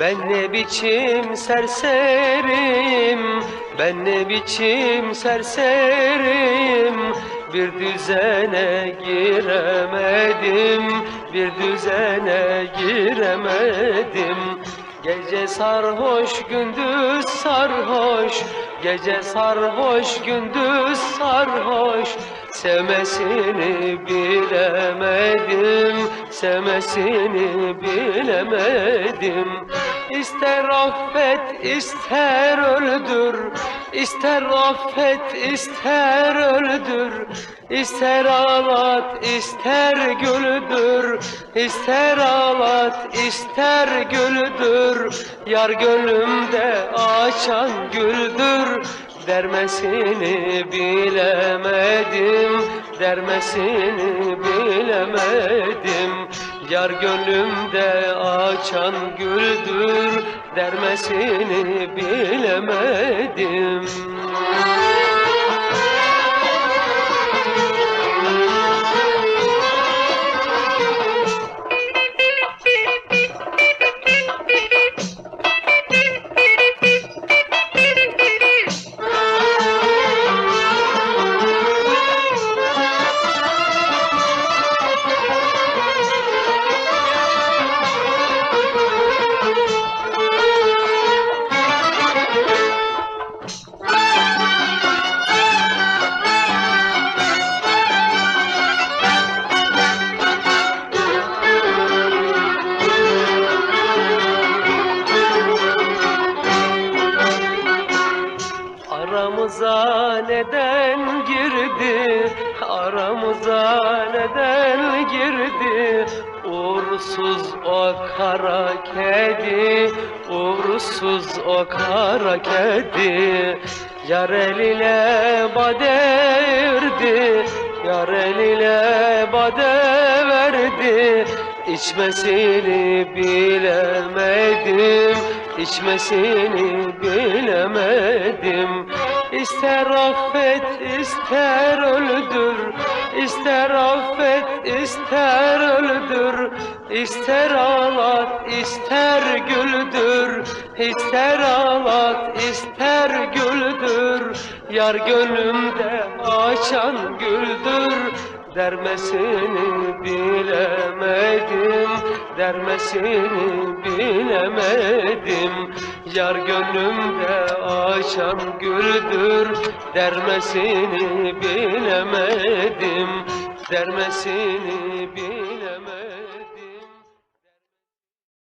Ben ne biçim serserim? Ben ne biçim serserim? Bir düzene giremedim Bir düzene giremedim. Gece sarhoş gündüz sarhoş Gece sarhoş gündüz sarhoş. Sevmesini bilemedim Sevmesini bilemedim. İster affet ister öldür. İster affet ister öldür. İster ağlat ister güldür İster ağlat ister güldür Yar gönlümde açan güldür. Dermesini bilemedim Dermesini bilemedim. Yar gönlümde açan güldür Dermesini bilemedim Aramıza neden girdi? Aramıza neden girdi? Uğursuz o kara kedi, uğursuz o kara kedi. Yar eline baderdi, yar eline bade verdi. İçmesini bilemedim, içmesini bilemedim. İster affet, ister öldür, ister affet, ister öldür, ister ağlat, ister güldür, ister ağlat, ister güldür. Yar gönlümde açan güldür. Dermesini bilemedim, dermesini bilemedim. Yar gönlümde açan güldür, dermesini bilemedim, dermesini bilemedim.